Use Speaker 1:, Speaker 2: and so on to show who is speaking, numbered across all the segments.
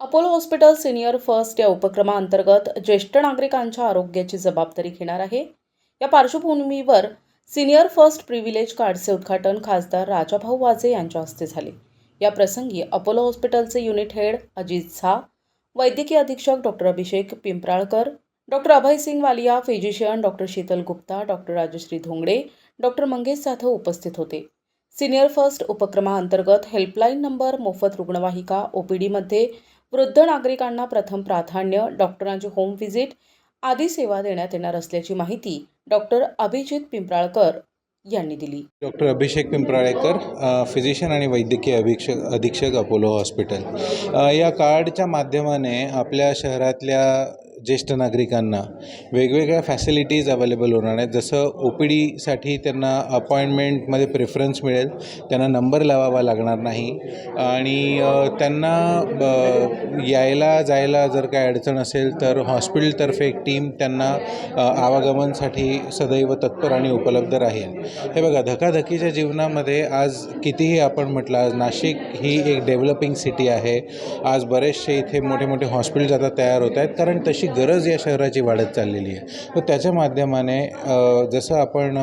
Speaker 1: Apollo hospital senior first या उपक्रमाअंतर्गत ज्येष्ठ नागरिकांच्या आरोग्याची जबाबदारी घेणार आहे. या पार्श्वभूमीवर सिनियर फर्स्ट प्रिव्हिलेज कार्डचे उद्घाटन खासदार राजाभाऊ वाजे यांच्या हस्ते झाले. या प्रसंगी अपोलो हॉस्पिटलचे युनिट हेड अजित झा वैद्यकीय अधीक्षक doctor Abhishek Pimpralkar doctor Abhay Singh Walia physician doctor Sheetal Gupta doctor Rajashree Dhongde doctor Mangesh Jadhav उपस्थित होते. सिनियर फर्स्ट उपक्रमाअंतर्गत हेल्पलाईन नंबर मोफत रुग्णवाहिका ओपीडीमध्ये वृद्ध नागरिकांना प्रथम प्राधान्य डॉक्टरांची होम व्हिजिट आदी सेवा देण्यात येणार असल्याची माहिती डॉक्टर अभिजित पिंपराळकर यांनी दिली.
Speaker 2: डॉक्टर अभिषेक पिंपराळेकर फिजिशियन आणि वैद्यकीय अधीक्षक अधीक्षक अपोलो हॉस्पिटल या कार्डच्या माध्यमाने आपल्या शहरातल्या ज्येष्ठ नागरिकांना वेगवेगळ्या फॅसिलिटीज अवेलेबल होणार आहेत. जसं ओ पी डीसाठी त्यांना अपॉइंटमेंटमध्ये प्रेफरन्स मिळेल. त्यांना नंबर लावावा लागणार नाही. आणि त्यांना यायला जायला जर काय अडचण असेल तर हॉस्पिटलतर्फे एक टीम त्यांना आवागमनसाठी सदैव तत्पर आणि उपलब्ध राहील. हे बघा धकाधकीच्या जीवनामध्ये आज कितीही आपण म्हटलं आज नाशिक ही एक डेव्हलपिंग सिटी आहे. आज बरेचसे इथे मोठे मोठे हॉस्पिटल्स आता तयार होत आहेत. कारण तशी गरज या शहराची वाढत चाललेली आहे. तर त्याच्या माध्यमाने जसं आपण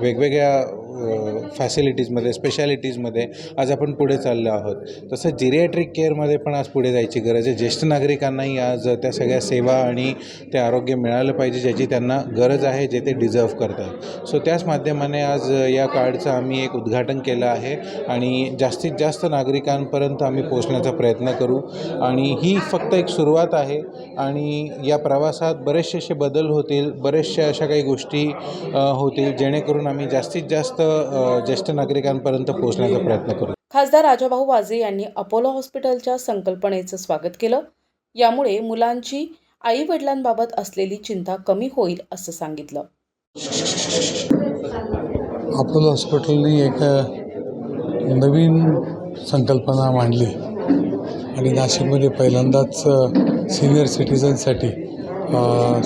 Speaker 2: वेगवेगळ्या फॅसिलिटीजमध्ये स्पेशालिटीजमध्ये आज आपण पुढे चाललो आहोत. तसं जिरियाट्रिक केअरमध्ये पण आज पुढे जायची गरज आहे. ज्येष्ठ नागरिकांनाही आज त्या सगळ्या सेवा आणि ते आरोग्य मिळालं पाहिजे ज्याची त्यांना गरज आहे जे ते डिझर्व करतात. सो त्याच माध्यमाने आज या कार्डचं आम्ही एक उद्घाटन केलं आहे आणि जास्तीत जास्त नागरिकांपर्यंत आम्ही पोचण्याचा प्रयत्न करू. आणि ही फक्त एक सुरुवात आहे आणि या प्रवासात बरेचसे असे बदल होतील बरेचशा अशा काही गोष्टी होतील जेणेकरून आम्ही जास्तीत जास्त ज्येष्ठ नागरिकांपर्यंत पोहोचण्याचा प्रयत्न करू.
Speaker 1: खासदार राजाभाऊ वाजे यांनी अपोलो हॉस्पिटलच्या संकल्पनेचं स्वागत केलं. यामुळे मुलांची आई वडिलांबाबत असलेली चिंता कमी होईल असं सांगितलं.
Speaker 3: अपोलो हॉस्पिटलने एक नवीन संकल्पना मांडली. आणि नाशिकमध्ये पहिल्यांदाच सिनियर सिटीजनसाठी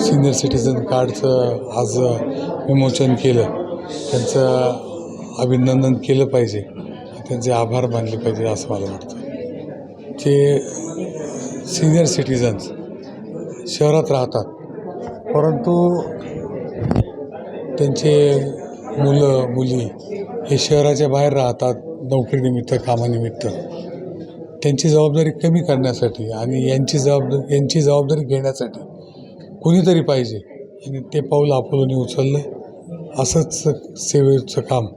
Speaker 3: सिनियर सिटीजन कार्डचं आज विमोचन केलं. त्यांचं अभिनंदन केलं पाहिजे. त्यांचे आभार मानले पाहिजे असं मला वाटतं. जे सिनियर सिटीजन्स शहरात राहतात परंतु त्यांचे मुलं मुली हे शहराच्या बाहेर राहतात नोकरीनिमित्त कामानिमित्त. त्यांची जबाबदारी कमी करण्यासाठी आणि यांची जबाबदारी यांची जबाबदारी घेण्यासाठी कोणीतरी पाहिजे. आणि ते पाऊल अपोलोने उचललं. असंच सेवेचं काम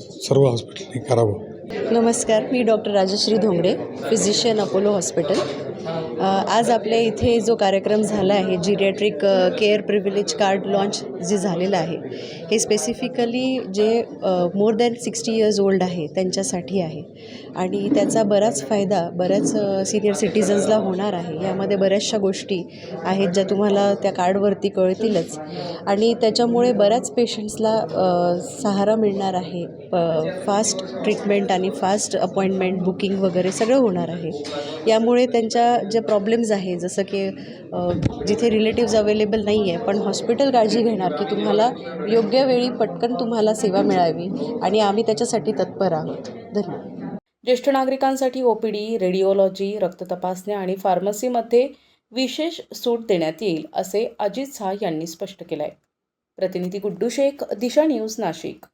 Speaker 3: सर्व हॉस्पिटलने करावं.
Speaker 4: नमस्कार मी doctor Rajashree Dhongde physician Apollo hospital. आज आपल्या इथे जो कार्यक्रम झाला आहे geriatric care privilege card launch जे झालेलं आहे हे स्पेसिफिकली जे more than sixty years old आहे त्यांच्यासाठी आहे. आणि त्याचा बराच फायदा बऱ्याच सिनियर सिटीजन्सला होणार आहे. यामध्ये बऱ्याचशा गोष्टी आहेत ज्या तुम्हाला त्या कार्डवरती कळतीलच. आणि त्याच्यामुळे बऱ्याच पेशंट्सला सहारा मिळणार आहे फास्ट ट्रीटमेंट आणि फास्ट अपॉइंटमेंट बुकिंग वगैरे सगळं होणार आहे. यामुळे त्यांच्या ज्या प्रॉब्लेम्स आहे. जसं की जिथे रिलेटिव्ज अवेलेबल नाही आहे पण हॉस्पिटल काळजी घेणार की तुम्हाला योग्य वेळी पटकन तुम्हाला सेवा मिळावी आणि आम्ही त्याच्यासाठी तत्पर आहोत. धन्यवाद.
Speaker 1: ज्येष्ठ नागरिकांसाठी ओपीडी रेडिओलॉजी रक्त तपासण्या आणि फार्मसीमध्ये विशेष सूट देण्यात येईल असे अजित झा यांनी स्पष्ट केलं आहे प्रतिनिधी गुड्डू शेख दिशा न्यूज नाशिक.